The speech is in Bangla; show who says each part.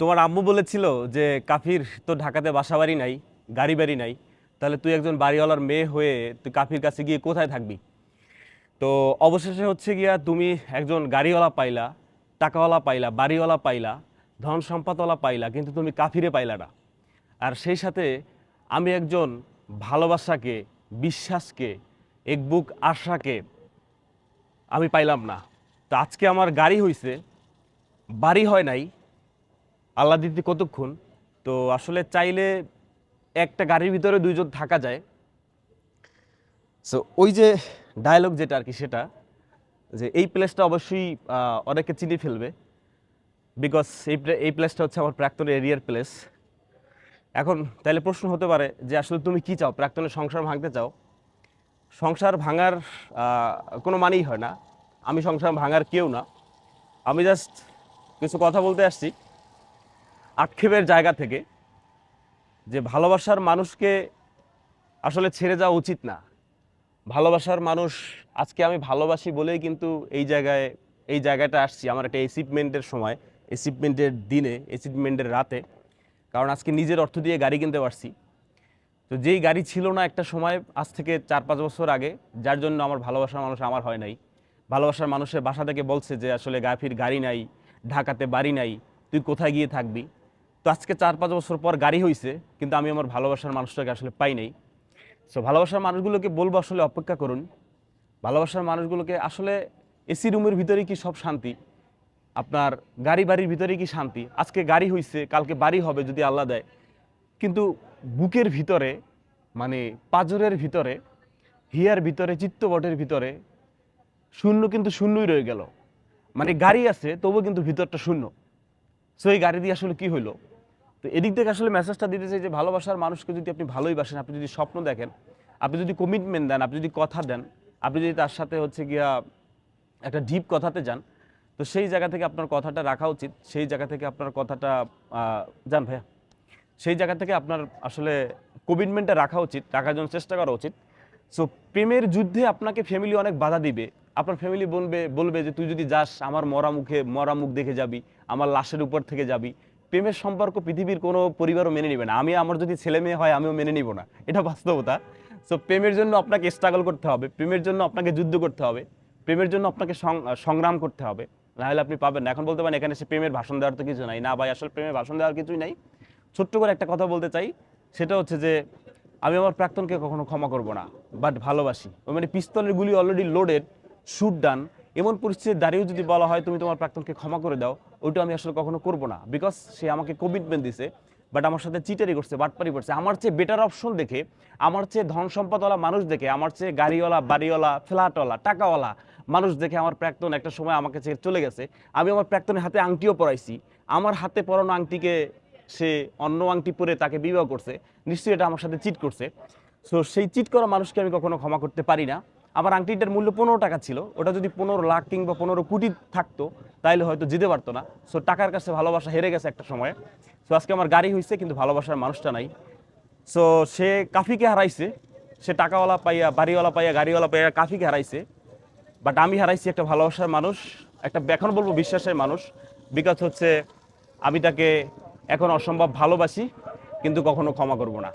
Speaker 1: তোমার আম্মু বলেছিল যে, কাফির তো ঢাকাতে বাসা বাড়ি নাই, গাড়ি বাড়ি নাই, তাহলে তুই একজন বাড়িওয়ালার মেয়ে হয়ে তুই কাফির কাছে গিয়ে কোথায় থাকবি? তো অবশেষে হচ্ছে গিয়া তুমি একজন গাড়িওয়ালা পাইলা, টাকাওয়ালা পাইলা, বাড়িওয়ালা পাইলা, ধন সম্পদওয়ালা পাইলা, কিন্তু তুমি কাফিরে পাইলা না। আর সেই সাথে আমি একজন ভালোবাসাকে, বিশ্বাসকে, এক বুক আশাকে আমি পাইলাম না। তো আজকে আমার গাড়ি হইছে, বাড়ি হয় নাই আল্লাহ দিতে কতক্ষণ? তো আসলে চাইলে একটা গাড়ির ভিতরে দুইজন থাকা যায়। সো ওই যে ডায়লগ যেটা আর কি সেটা, যে এই প্লেসটা অবশ্যই অনেকে চিনে ফেলবে। বিকজ এই এই প্লেসটা হচ্ছে আমার প্রাক্তন এরিয়ার প্লেস এখন তাহলে প্রশ্ন হতে পারে যে আসলে তুমি কি চাও? প্রাক্তনের সংসার ভাঙতে চাও? সংসার ভাঙার কোনো মানেই হয় না। আমি সংসার ভাঙার কেউ না। আমি জাস্ট কিছু কথা বলতে আসছি। আক্ষেপের জায়গা থেকে যে ভালোবাসার মানুষকে আসলে ছেড়ে যাওয়া উচিত না। ভালোবাসার মানুষ, আজকে আমি ভালোবাসি বলেই কিন্তু এই জায়গায়, এই জায়গাটা আসছি। আমার একটা এসিপমেন্টের সময় এসিপমেন্টের দিনে এসিপমেন্টের রাতে। কারণ আজকে নিজের অর্থ দিয়ে গাড়ি কিনতে পারছি। তো যেই গাড়ি ছিল না একটা সময়, আজ থেকে চার পাঁচ বছর আগে, যার জন্য আমার ভালোবাসার মানুষ আমার হয় নাই। ভালোবাসার মানুষের বাসা থেকে বলছে যে, আসলে গাফির গাড়ি নাই, ঢাকাতে বাড়ি নাই, তুই কোথায় গিয়ে থাকবি? তো আজকে চার, পাঁচ বছর পর গাড়ি হয়েছে কিন্তু আমি আমার ভালোবাসার মানুষটাকে আসলে পাই নাই। সো ভালোবাসার মানুষগুলোকে বলব আসলে অপেক্ষা করুন। ভালোবাসার মানুষগুলোকে আসলে এসি রুমের ভিতরে কি সব শান্তি? আপনার গাড়ি বাড়ির ভিতরে কি শান্তি? আজকে গাড়ি হইছে, কালকে বাড়ি হবে যদি আল্লাহ দেয়। কিন্তু বুকের ভিতরে মানে পাজরের ভিতরে, হিয়ার ভিতরে, চিত্তবটের ভিতরে, শূন্য কিন্তু শূন্যই রয়ে গেল। মানে গাড়ি আছে তবু কিন্তু ভিতরটা শূন্য। সো এই গাড়ি দিয়ে আসলে কি হলো তো এদিক থেকে আসলে মেসেজটা দিতে চাই যে, ভালোবাসার মানুষকে যদি আপনি ভালোই বাসেন, আপনি যদি স্বপ্ন দেখেন, আপনি যদি কমিটমেন্ট দেন, আপনি যদি কথা দেন, আপনি যদি তার সাথে হচ্ছে গিয়া একটা ডিপ কথাতে যান, তো সেই জায়গা থেকে আপনার কথাটা রাখা উচিত। সেই জায়গা থেকে আপনার কথাটা যান ভাইয়া। সেই জায়গা থেকে আপনার আসলে কমিটমেন্টটা রাখা উচিত, রাখার জন্য চেষ্টা করা উচিত। সো প্রেমের যুদ্ধে আপনাকে ফ্যামিলি অনেক বাধা দিবে। আপনার ফ্যামিলি বলবে বলবে যে, তুই যদি যাস, আমার মরা মুখে, মরা মুখ দেখে যাবি, আমার লাশের উপর থেকে যাবি। প্রেমের সম্পর্ক পৃথিবীর কোনো পরিবারও মেনে নেবে না। আমি, আমার যদি ছেলে মেয়ে হয়, আমিও মেনে নিব না। এটা বাস্তবতা। সো প্রেমের জন্য আপনাকে স্ট্রাগল করতে হবে। প্রেমের জন্য আপনাকে যুদ্ধ করতে হবে। প্রেমের জন্য আপনাকে সংগ্রাম করতে হবে। নাহলে আপনি পাবেন না। এখন বলতে পারেন, এখানে সে প্রেমের ভাষণ দেওয়ার তো কিছু নাই। না ভাই, আসলে প্রেমের ভাষণ দেওয়ার কিছুই নাই। ছোট্ট করে একটা কথা বলতে চাই। সেটা হচ্ছে যে আমি আমার প্রাক্তনকে কখনো ক্ষমা করব না বাট ভালোবাসি। ওই মানে পিস্তলের গুলি অলরেডি লোডেড শুট ডান এমন পরিস্থিতি দাঁড়িয়েও যদি বলা হয়, তুমি তোমার প্রাক্তনকে ক্ষমা করে দাও, ওইটা আমি আসলে কখনো করব না বিকজ সে আমাকে কমিটমেন্ট দিছে বাট আমার সাথে চিটারি করছে, বাটপারি করছে। আমার চেয়ে বেটার অপশন দেখে, আমার চেয়ে ধন সম্পদওয়ালা মানুষ দেখে, আমার চেয়ে গাড়িওয়ালা, বাড়িওয়ালা, ফ্ল্যাটওয়ালা, টাকাওয়ালা মানুষ দেখে আমার প্রাক্তন একটা সময় আমাকে ছেড়ে চলে গেছে। আমি আমার প্রাক্তনের হাতে আংটিও পরাইছি। আমার হাতে পরানো আংটিকে সে অন্য আংটি পরে তাকে বিবাহ করছে। নিশ্চয়ই এটা আমার সাথে চিট করছে। সো সেই চিট করা মানুষকে আমি কখনো ক্ষমা করতে পারি না। আমার আংটিটার মূল্য পনেরো টাকা ছিল। ওটা যদি পনেরো লাখ কিংবা পনেরো কোটি থাকতো তাহলে হয়তো যেতে পারতো না। সো টাকার কাছে ভালোবাসা হেরে গেছে একটা সময়ে। সো আজকে আমার গাড়ি হয়েছে কিন্তু ভালোবাসার মানুষটা নাই। সো সে কাফিকে হারাইছে। সে টাকাওয়ালা পাইয়া, বাড়িওয়ালা পাইয়া, গাড়িওয়ালা পাইয়া কাফিকে হারাইছে। বাট আমি হারাইছি একটা ভালোবাসার মানুষ, একটা এখন বলব বিশ্বাসের মানুষ। বিকজ হচ্ছে, আমি তাকে এখন অসম্ভব ভালোবাসি। কিন্তু কখনো ক্ষমা করব না।